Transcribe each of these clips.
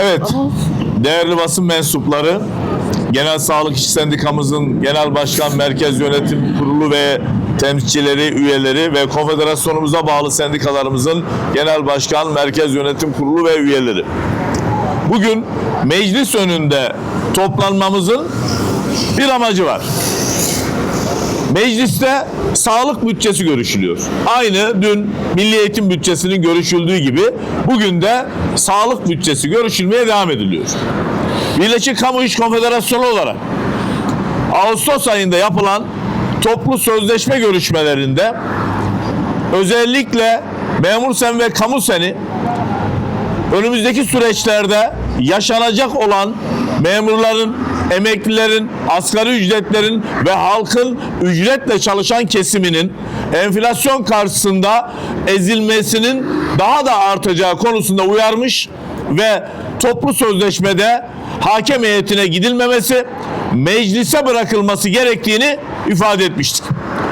Evet, değerli basın mensupları, Genel Sağlık İş Sendikamızın Genel Başkan Merkez Yönetim Kurulu ve temsilcileri, üyeleri ve konfederasyonumuza bağlı sendikalarımızın Genel Başkan Merkez Yönetim Kurulu ve üyeleri. Bugün meclis önünde toplanmamızın bir amacı var. Mecliste sağlık bütçesi görüşülüyor. Aynı dün Milli Eğitim bütçesinin görüşüldüğü gibi bugün de sağlık bütçesi görüşülmeye devam ediliyor. Birleşik Kamu İş Konfederasyonu olarak Ağustos ayında yapılan toplu sözleşme görüşmelerinde özellikle memur sen ve kamu seni önümüzdeki süreçlerde yaşanacak olan memurların, emeklilerin, asgari ücretlerin ve halkın ücretle çalışan kesiminin enflasyon karşısında ezilmesinin daha da artacağı konusunda uyarmış ve toplu sözleşmede hakem heyetine gidilmemesi, meclise bırakılması gerektiğini ifade etmiştik.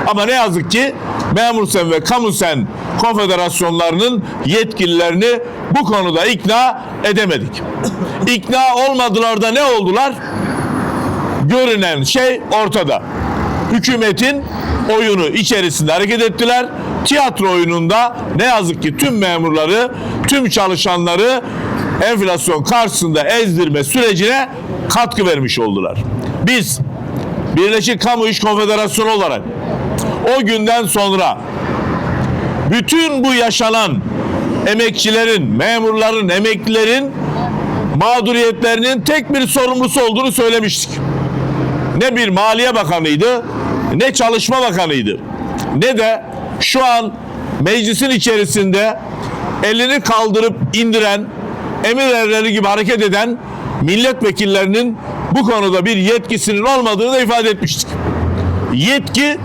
Ama ne yazık ki Memursen ve Kamusen konfederasyonlarının yetkililerini bu konuda ikna edemedik. İkna olmadılar da ne oldular? Görünen şey ortada. Hükümetin oyunu içerisinde hareket ettiler. Tiyatro oyununda ne yazık ki tüm memurları, tüm çalışanları enflasyon karşısında ezdirme sürecine katkı vermiş oldular. Biz Birleşik Kamu İş Konfederasyonu olarak o günden sonra bütün bu yaşanan emekçilerin, memurların, emeklilerin mağduriyetlerinin tek bir sorumlusu olduğunu söylemiştik. Ne bir Maliye Bakanıydı, ne Çalışma Bakanıydı, ne de şu an meclisin içerisinde elini kaldırıp indiren, emir erleri gibi hareket eden milletvekillerinin bu konuda bir yetkisinin olmadığını da ifade etmiştik. Yetki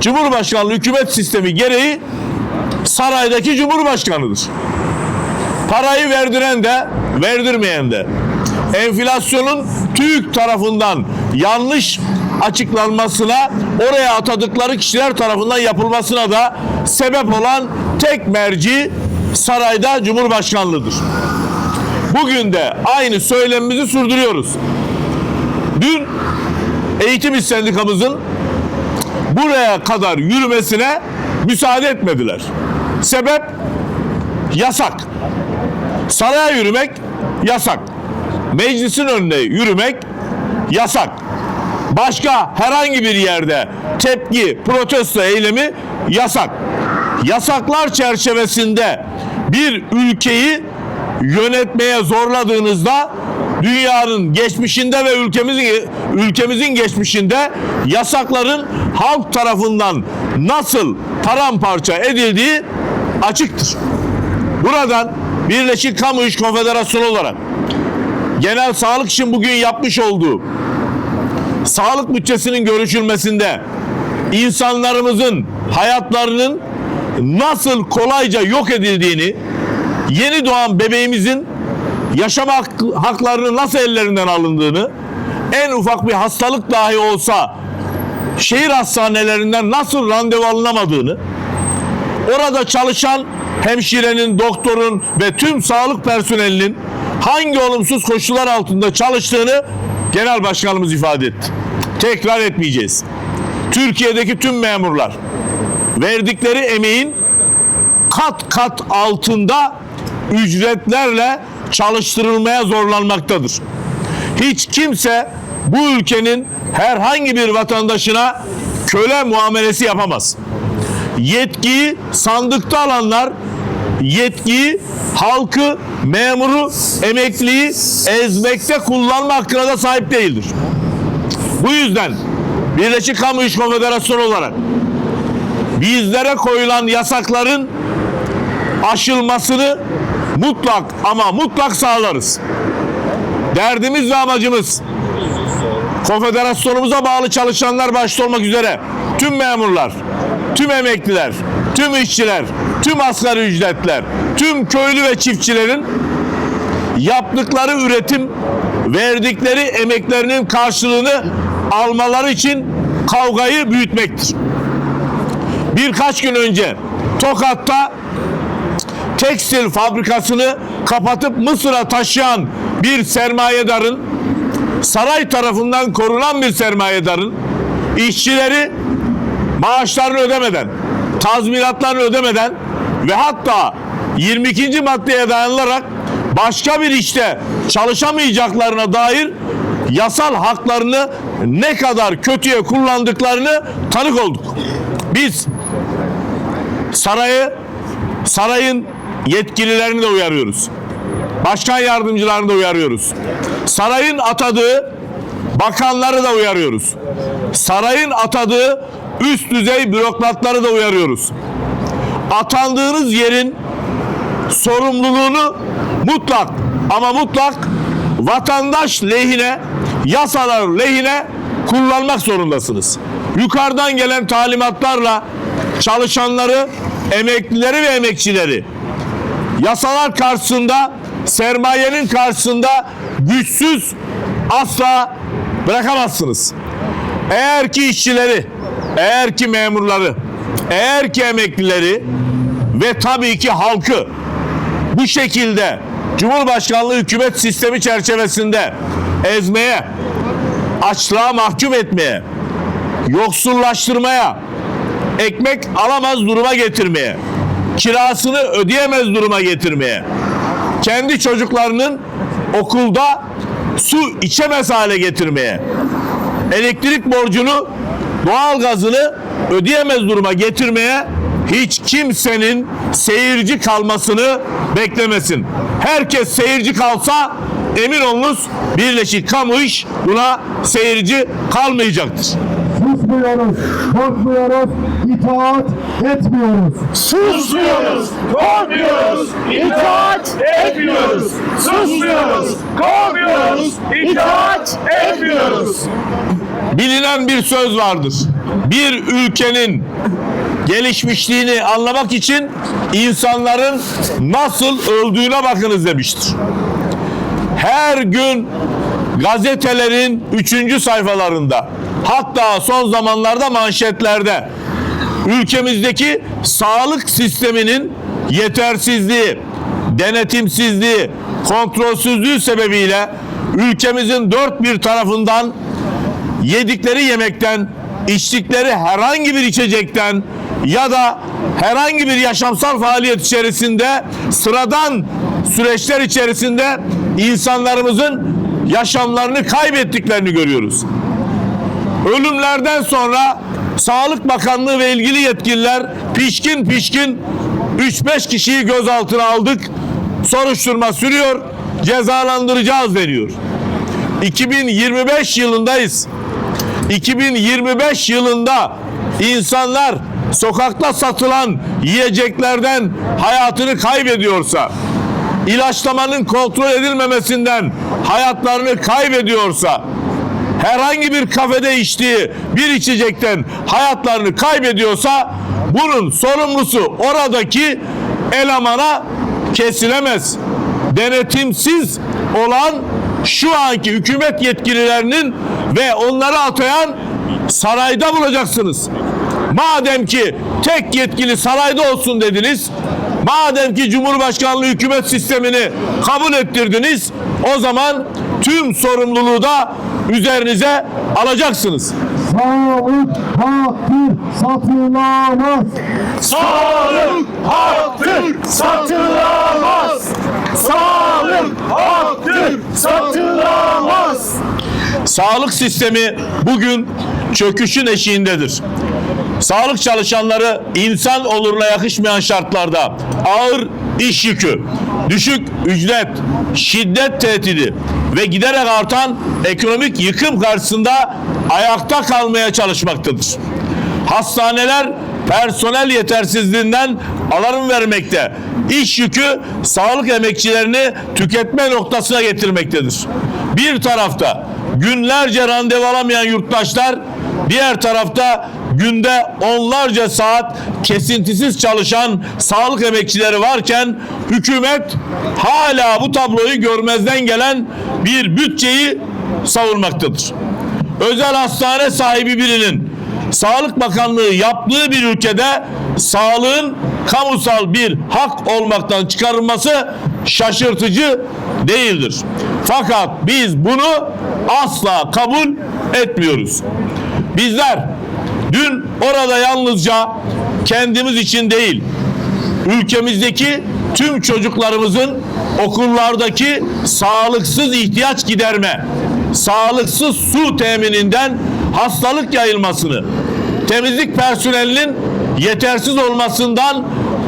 Cumhurbaşkanlığı hükümet sistemi gereği saraydaki Cumhurbaşkanıdır. Parayı verdiren de verdirmeyen de enflasyonun TÜİK tarafından yanlış açıklanmasına oraya atadıkları kişiler tarafından yapılmasına da sebep olan tek merci sarayda Cumhurbaşkanlığıdır. Bugün de aynı söylemimizi sürdürüyoruz. Dün Eğitim İş Sendikamızın buraya kadar yürümesine müsaade etmediler. Sebep yasak. Saraya yürümek yasak. Meclisin önüne yürümek yasak. Başka herhangi bir yerde tepki, protesto eylemi yasak. Yasaklar çerçevesinde bir ülkeyi yönetmeye zorladığınızda dünyanın geçmişinde ve ülkemizin ülkemizin geçmişinde yasakların halk tarafından nasıl paramparça edildiği açıktır. Buradan Birleşik Kamu İş Konfederasyonu olarak Genel Sağlık için bugün yapmış olduğu sağlık bütçesinin görüşülmesinde insanlarımızın hayatlarının nasıl kolayca yok edildiğini, yeni doğan bebeğimizin yaşam hak- haklarının nasıl ellerinden alındığını, en ufak bir hastalık dahi olsa şehir hastanelerinden nasıl randevu alınamadığını, orada çalışan hemşirenin, doktorun ve tüm sağlık personelinin hangi olumsuz koşullar altında çalıştığını Genel Başkanımız ifade etti. Tekrar etmeyeceğiz. Türkiye'deki tüm memurlar verdikleri emeğin kat kat altında ücretlerle çalıştırılmaya zorlanmaktadır. Hiç kimse bu ülkenin herhangi bir vatandaşına köle muamelesi yapamaz. Yetkiyi sandıkta alanlar yetkiyi halkı, memuru, emekliyi ezmekte kullanma hakkına da sahip değildir. Bu yüzden Birleşik Kamu İş Konfederasyonu olarak bizlere koyulan yasakların aşılmasını mutlak ama mutlak sağlarız. Derdimiz ve amacımız konfederasyonumuza bağlı çalışanlar başta olmak üzere tüm memurlar, tüm emekliler, tüm işçiler, tüm asgari ücretler, tüm köylü ve çiftçilerin yaptıkları üretim, verdikleri emeklerinin karşılığını almaları için kavgayı büyütmektir. Birkaç gün önce Tokat'ta tekstil fabrikasını kapatıp Mısır'a taşıyan bir sermayedarın saray tarafından korunan bir sermayedarın işçileri maaşlarını ödemeden, tazminatlarını ödemeden ve hatta 22. maddeye dayanılarak başka bir işte çalışamayacaklarına dair yasal haklarını ne kadar kötüye kullandıklarını tanık olduk. Biz sarayı, sarayın yetkililerini de uyarıyoruz. Başkan yardımcılarını da uyarıyoruz. Sarayın atadığı bakanları da uyarıyoruz. Sarayın atadığı üst düzey bürokratları da uyarıyoruz. Atandığınız yerin sorumluluğunu mutlak ama mutlak vatandaş lehine, yasalar lehine kullanmak zorundasınız. Yukarıdan gelen talimatlarla çalışanları, emeklileri ve emekçileri yasalar karşısında, sermayenin karşısında güçsüz asla bırakamazsınız. Eğer ki işçileri, eğer ki memurları, eğer ki emeklileri ve tabii ki halkı bu şekilde Cumhurbaşkanlığı hükümet sistemi çerçevesinde ezmeye, açlığa mahkum etmeye, yoksullaştırmaya, ekmek alamaz duruma getirmeye, kirasını ödeyemez duruma getirmeye, kendi çocuklarının okulda su içemez hale getirmeye, elektrik borcunu, doğalgazını ödeyemez duruma getirmeye hiç kimsenin seyirci kalmasını beklemesin. Herkes seyirci kalsa emin olunuz Birleşik Kamu İş buna seyirci kalmayacaktır. Susmuyoruz, korkmuyoruz, itaat etmiyoruz. Susmuyoruz, korkmuyoruz, itaat etmiyoruz. Susmuyoruz, korkmuyoruz, itaat etmiyoruz. Bilinen bir söz vardır. Bir ülkenin gelişmişliğini anlamak için insanların nasıl öldüğüne bakınız demiştir. Her gün gazetelerin üçüncü sayfalarında hatta son zamanlarda manşetlerde ülkemizdeki sağlık sisteminin yetersizliği, denetimsizliği, kontrolsüzlüğü sebebiyle ülkemizin dört bir tarafından yedikleri yemekten, içtikleri herhangi bir içecekten ya da herhangi bir yaşamsal faaliyet içerisinde sıradan süreçler içerisinde insanlarımızın yaşamlarını kaybettiklerini görüyoruz. Ölümlerden sonra Sağlık Bakanlığı ve ilgili yetkililer pişkin pişkin 3-5 kişiyi gözaltına aldık. Soruşturma sürüyor, cezalandıracağız deniyor. 2025 yılındayız. 2025 yılında insanlar sokakta satılan yiyeceklerden hayatını kaybediyorsa, ilaçlamanın kontrol edilmemesinden hayatlarını kaybediyorsa, herhangi bir kafede içtiği bir içecekten hayatlarını kaybediyorsa bunun sorumlusu oradaki elemana kesilemez. Denetimsiz olan şu anki hükümet yetkililerinin ve onları atayan sarayda bulacaksınız. Madem ki tek yetkili sarayda olsun dediniz, madem ki Cumhurbaşkanlığı hükümet sistemini kabul ettirdiniz, o zaman tüm sorumluluğu da üzerinize alacaksınız. Sağlık haktır, satılamaz. Sağlık haktır, satılamaz. Sağlık haktır, satılamaz. Sağlık sistemi bugün çöküşün eşiğindedir. Sağlık çalışanları insan oluruna yakışmayan şartlarda ağır iş yükü, düşük ücret, şiddet tehdidi ve giderek artan ekonomik yıkım karşısında ayakta kalmaya çalışmaktadır. Hastaneler personel yetersizliğinden alarm vermekte. İş yükü sağlık emekçilerini tüketme noktasına getirmektedir. Bir tarafta günlerce randevu alamayan yurttaşlar, diğer tarafta günde onlarca saat kesintisiz çalışan sağlık emekçileri varken hükümet hala bu tabloyu görmezden gelen bir bütçeyi savurmaktadır. Özel hastane sahibi birinin Sağlık Bakanlığı yaptığı bir ülkede sağlığın kamusal bir hak olmaktan çıkarılması şaşırtıcı değildir. Fakat biz bunu asla kabul etmiyoruz. Bizler dün orada yalnızca kendimiz için değil, ülkemizdeki tüm çocuklarımızın okullardaki sağlıksız ihtiyaç giderme, sağlıksız su temininden hastalık yayılmasını, temizlik personelinin yetersiz olmasından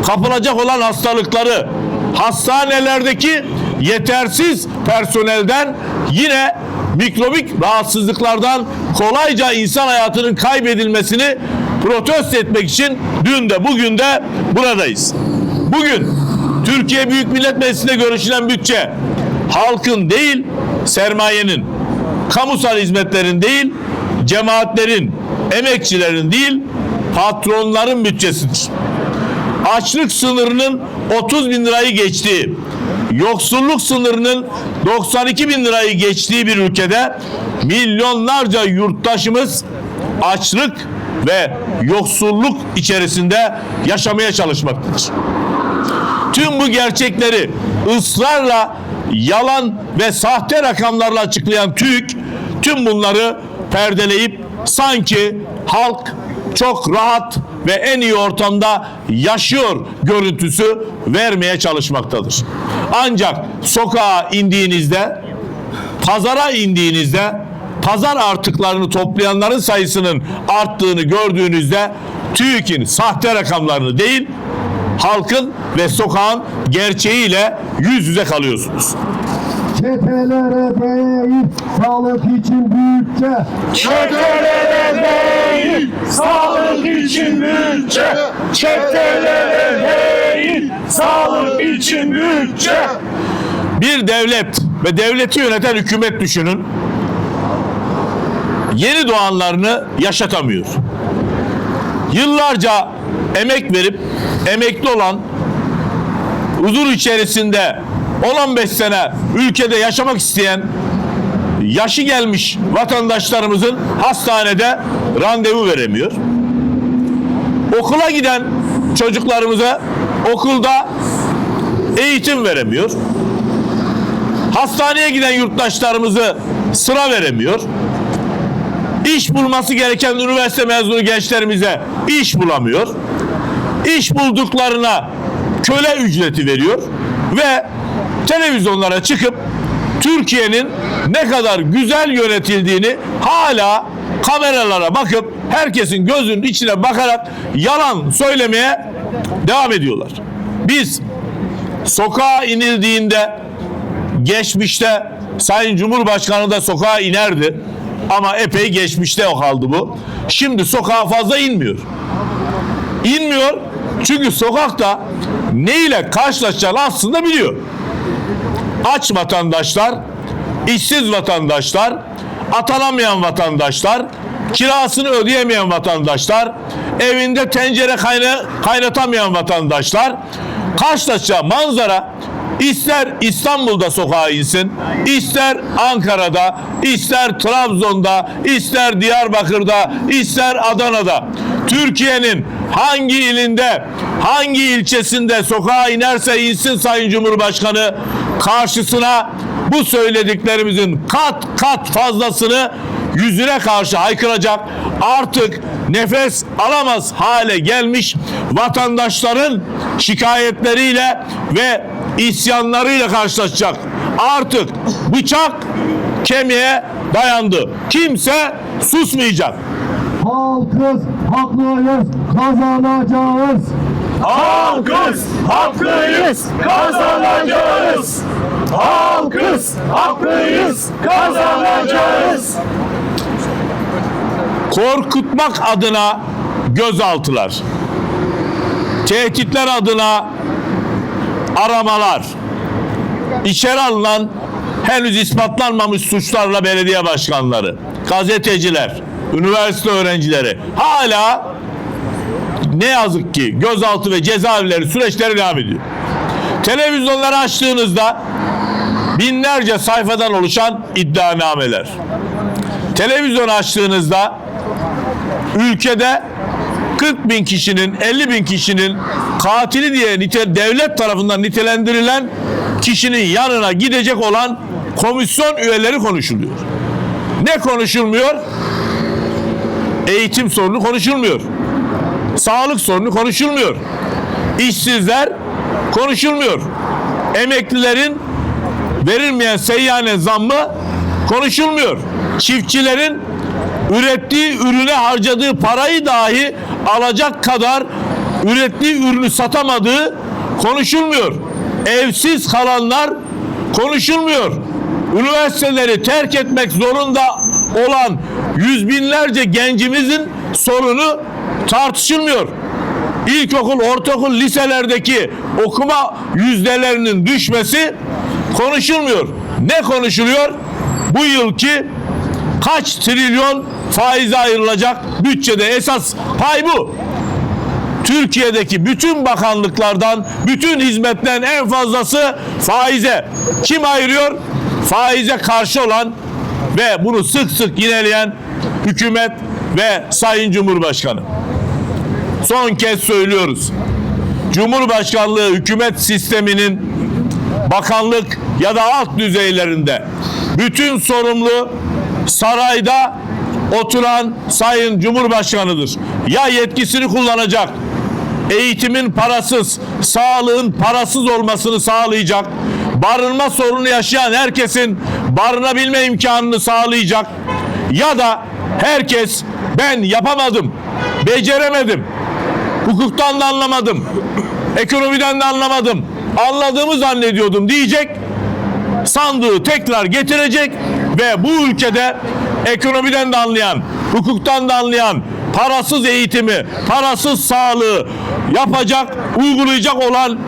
kapılacak olan hastalıkları, hastanelerdeki yetersiz personelden yine mikrobik rahatsızlıklardan kolayca insan hayatının kaybedilmesini protesto etmek için dün de bugün de buradayız. Bugün Türkiye Büyük Millet Meclisi'nde görüşülen bütçe halkın değil sermayenin, kamusal hizmetlerin değil, cemaatlerin, emekçilerin değil, patronların bütçesidir. Açlık sınırının 30 bin lirayı geçtiği, yoksulluk sınırının 92 bin lirayı geçtiği bir ülkede milyonlarca yurttaşımız açlık ve yoksulluk içerisinde yaşamaya çalışmaktadır. Tüm bu gerçekleri ısrarla yalan ve sahte rakamlarla açıklayan TÜİK tüm bunları perdeleyip sanki halk çok rahat ve en iyi ortamda yaşıyor görüntüsü vermeye çalışmaktadır. Ancak sokağa indiğinizde, pazara indiğinizde pazar artıklarını toplayanların sayısının arttığını gördüğünüzde TÜİK'in sahte rakamlarını değil, halkın ve sokağın gerçeğiyle yüz yüze kalıyorsunuz. Çetelere değil, sağlık için bütçe. Çetelere değil, sağlık için bütçe. Çetelere değil, sağlık için bütçe. Bir devlet ve devleti yöneten hükümet düşünün. Yeni doğanlarını yaşatamıyor. Yıllarca emek verip emekli olan huzur içerisinde 10-15 sene ülkede yaşamak isteyen yaşı gelmiş vatandaşlarımızın hastanede randevu veremiyor. Okula giden çocuklarımıza okulda eğitim veremiyor. Hastaneye giden yurttaşlarımızı sıra veremiyor. İş bulması gereken üniversite mezunu gençlerimize iş bulamıyor. İş bulduklarına köle ücreti veriyor ve televizyonlara çıkıp Türkiye'nin ne kadar güzel yönetildiğini hala kameralara bakıp herkesin gözünün içine bakarak yalan söylemeye devam ediyorlar. Biz sokağa inildiğinde geçmişte Sayın Cumhurbaşkanı da sokağa inerdi. Ama epey geçmişte o kaldı bu. Şimdi sokağa fazla inmiyor. İnmiyor çünkü sokakta ne ile karşılaşacağını aslında biliyor. Aç vatandaşlar, işsiz vatandaşlar, atanamayan vatandaşlar, kirasını ödeyemeyen vatandaşlar, evinde tencere kayna kaynatamayan vatandaşlar, karşılaşacağı manzara ister İstanbul'da sokağa insin, ister Ankara'da, ister Trabzon'da, ister Diyarbakır'da, ister Adana'da. Türkiye'nin hangi ilinde, hangi ilçesinde sokağa inerse insin Sayın Cumhurbaşkanı karşısına bu söylediklerimizin kat kat fazlasını yüzüne karşı haykıracak artık nefes alamaz hale gelmiş vatandaşların şikayetleriyle ve isyanlarıyla karşılaşacak. Artık bıçak kemiğe dayandı. Kimse susmayacak. Halkız, haklıyız, kazanacağız. Halkız, haklıyız, kazanacağız. Halkız, haklıyız, kazanacağız. korkutmak adına gözaltılar, tehditler adına aramalar, içeri alınan henüz ispatlanmamış suçlarla belediye başkanları, gazeteciler, üniversite öğrencileri hala ne yazık ki gözaltı ve cezaevleri süreçleri devam ediyor. Televizyonları açtığınızda binlerce sayfadan oluşan iddianameler. Televizyon açtığınızda ülkede 40 bin kişinin 50 bin kişinin katili diye nite, devlet tarafından nitelendirilen kişinin yanına gidecek olan komisyon üyeleri konuşuluyor. Ne konuşulmuyor? Eğitim sorunu konuşulmuyor. Sağlık sorunu konuşulmuyor. İşsizler konuşulmuyor. Emeklilerin verilmeyen seyyane zammı konuşulmuyor. Çiftçilerin ürettiği ürüne harcadığı parayı dahi alacak kadar ürettiği ürünü satamadığı konuşulmuyor. Evsiz kalanlar konuşulmuyor. Üniversiteleri terk etmek zorunda olan yüz binlerce gencimizin sorunu tartışılmıyor. İlkokul, ortaokul, liselerdeki okuma yüzdelerinin düşmesi konuşulmuyor. Ne konuşuluyor? Bu yılki kaç trilyon faize ayrılacak bütçede esas pay bu. Türkiye'deki bütün bakanlıklardan, bütün hizmetlerin en fazlası faize. Kim ayırıyor? Faize karşı olan ve bunu sık sık yineleyen hükümet ve Sayın Cumhurbaşkanı. Son kez söylüyoruz. Cumhurbaşkanlığı hükümet sisteminin bakanlık ya da alt düzeylerinde bütün sorumlu sarayda oturan Sayın Cumhurbaşkanıdır. Ya yetkisini kullanacak, eğitimin parasız, sağlığın parasız olmasını sağlayacak, barınma sorunu yaşayan herkesin barınabilme imkanını sağlayacak ya da herkes ben yapamadım, beceremedim, hukuktan da anlamadım, ekonomiden de anlamadım, anladığımı zannediyordum diyecek. Sandığı tekrar getirecek ve bu ülkede ekonomiden de anlayan, hukuktan da anlayan, parasız eğitimi, parasız sağlığı yapacak, uygulayacak olan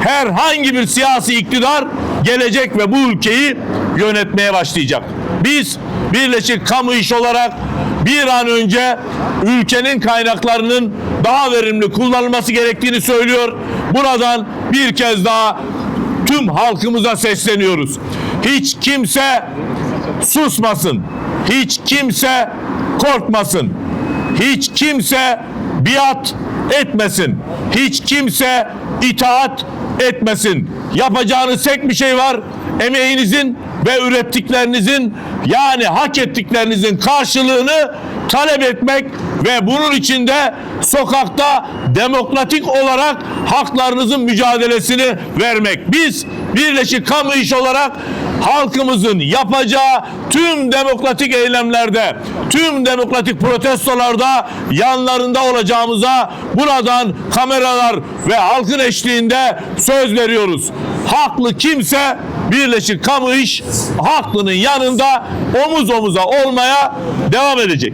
herhangi bir siyasi iktidar gelecek ve bu ülkeyi yönetmeye başlayacak. Biz Birleşik Kamu İş olarak bir an önce ülkenin kaynaklarının daha verimli kullanılması gerektiğini söylüyor. Buradan bir kez daha tüm halkımıza sesleniyoruz. Hiç kimse susmasın. Hiç kimse korkmasın. Hiç kimse biat etmesin. Hiç kimse itaat etmesin. Yapacağınız tek bir şey var. Emeğinizin ve ürettiklerinizin yani hak ettiklerinizin karşılığını talep etmek ve bunun içinde sokakta demokratik olarak haklarınızın mücadelesini vermek. Biz Birleşik Kamu İş olarak halkımızın yapacağı tüm demokratik eylemlerde, tüm demokratik protestolarda yanlarında olacağımıza buradan kameralar ve halkın eşliğinde söz veriyoruz. Haklı kimse Birleşik Kamu İş haklının yanında omuz omuza olmaya devam edecek.